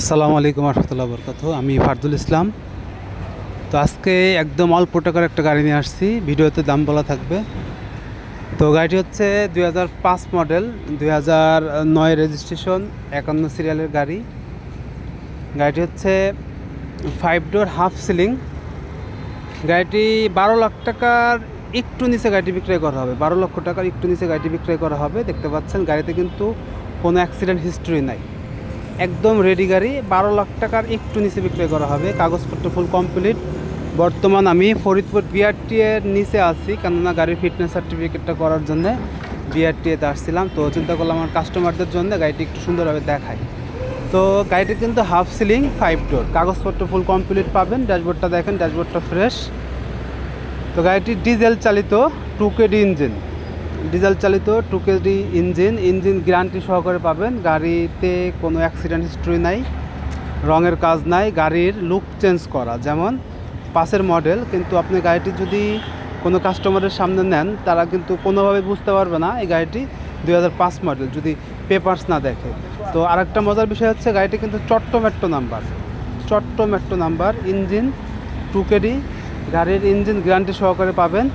আসসালামু আলাইকুম রহমতুল্লাহ বরকাত আমি ফারদুল ইসলাম। তো আজকে একদম অল্প টাকার একটা গাড়ি নিয়ে আসছি। ভিডিওতে দাম বলা থাকবে। তো গাড়িটি হচ্ছে দু হাজার পাঁচ মডেল, দুই নয় রেজিস্ট্রেশন, একান্ন সিরিয়ালের গাড়ি। গাড়িটি হচ্ছে ফাইভ ডোর হাফ সিলিং। গাড়িটি বারো লাখ টাকার একটু নিচে গাড়িটি বিক্রয় করা হবে। বারো লক্ষ টাকার একটু নিচে গাড়িটি বিক্রয় করা হবে। দেখতে পাচ্ছেন, গাড়িতে কিন্তু কোনো অ্যাক্সিডেন্ট হিস্ট্রি নাই। একদম রেডি গাড়ি। বারো লাখ টাকার একটু নিচে বিক্রয় করা হবে। কাগজপত্র ফুল কমপ্লিট বর্তমান আমি ফরিদপুর বিআরটি এর নিচে আছি, কেননা গাড়ির ফিটনেস সার্টিফিকেটটা করার জন্য বিআরটি এতে আসছিলাম। তো চিন্তা করলাম আমার কাস্টমারদের জন্য গাড়িটি একটু সুন্দরভাবে দেখাই। তো গাড়িটি কিন্তু হাফ সিলিং ফাইভ ডোর কাগজপত্র ফুল কমপ্লিট পাবেন। ড্যাশবোর্ডটা দেখেন, ড্যাশবোর্ডটা ফ্রেশ তো গাড়িটি ডিজেল চালিত টু কেডি ইঞ্জিন ডিজেল চালিত two KD engine engine guarantee সহকারে পাবেন। গাড়িতে কোনো অ্যাক্সিডেন্ট হিস্ট্রি নাই, রঙের কাজ নাই, গাড়ির লুক চেঞ্জ করা। যেমন পাশের মডেল, কিন্তু আপনি গাড়িটি যদি কোনো কাস্টমারের সামনে নেন, তারা কিন্তু কোনোভাবে বুঝতে পারবে না এই গাড়িটি দু হাজার পাঁচ মডেল, যদি পেপার্স না দেখে। তো আরেকটা মজার বিষয় হচ্ছে, গাড়িটি কিন্তু Chatta metro number. Chatta metro number, engine two KD গাড়ির ইঞ্জিন গ্যারান্টি সহকারে পাবেন।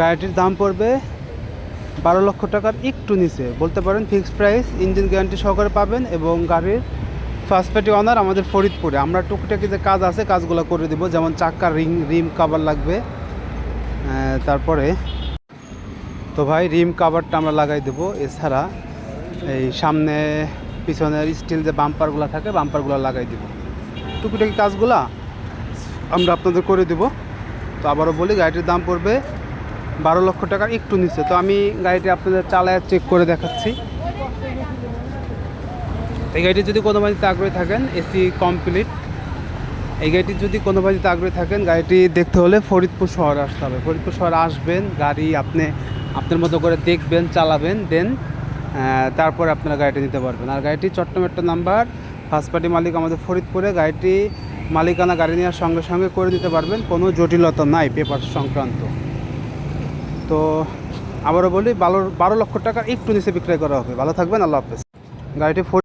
গাড়িটির দাম পড়বে বারো লক্ষ টাকার একটু নিচে। বলতে পারেন ফিক্সড প্রাইস ইঞ্জিন গ্যারান্টি সহকারে পাবেন এবং গাড়ির ফার্স্ট পার্টি অনার আমাদের ফরিদপুরে। আমরা টুকটাকি যে কাজ আছে, কাজগুলো করে দিব, যেমন চাক্কার রিং, রিম কাভার লাগবে। তারপরে তো ভাই, রিম কাভারটা আমরা লাগাই দেবো। এছাড়া এই সামনে পিছনের স্টিল যে বাম্পারগুলো থাকে বাম্পারগুলো লাগাই দিব। টুকিটাকি কাজগুলা আমরা আপনাদের করে দেব। তো আবারও বলি, গাড়িটির দাম পড়বে বারো লক্ষ টাকার একটু নিচে। তো আমি গাড়িটি আপনাদের চালায় চেক করে দেখাচ্ছি। এই গাড়িটি যদি কোনো বাড়িতে আগ্রহী থাকেন এসি কমপ্লিট এই গাড়িটি যদি কোনো বাড়িতে আগ্রহী থাকেন, গাড়িটি দেখতে হলে ফরিদপুর শহরে আসতে হবে। ফরিদপুর শহরে আসবেন, গাড়ি আপনি, আপনার মতো করে দেখবেন, চালাবেন, দেন তারপর আপনারা গাড়িটি নিতে পারবেন। আর গাড়িটি চট্টমেট্টো নাম্বার ফার্স্ট পার্টি মালিক আমাদের ফরিদপুরে। গাড়িটি মালিকানা গাড়ি নেওয়ার সঙ্গে সঙ্গে করে দিতে পারবেন, কোনো জটিলতা নাই পেপার সংক্রান্ত। তো আবারও বলি, বারো বারো লক্ষ টাকা একটু নিচে বিক্রয় করা হবে। ভালো থাকবেন, আল্লাহ হাফেজ। গাড়িটি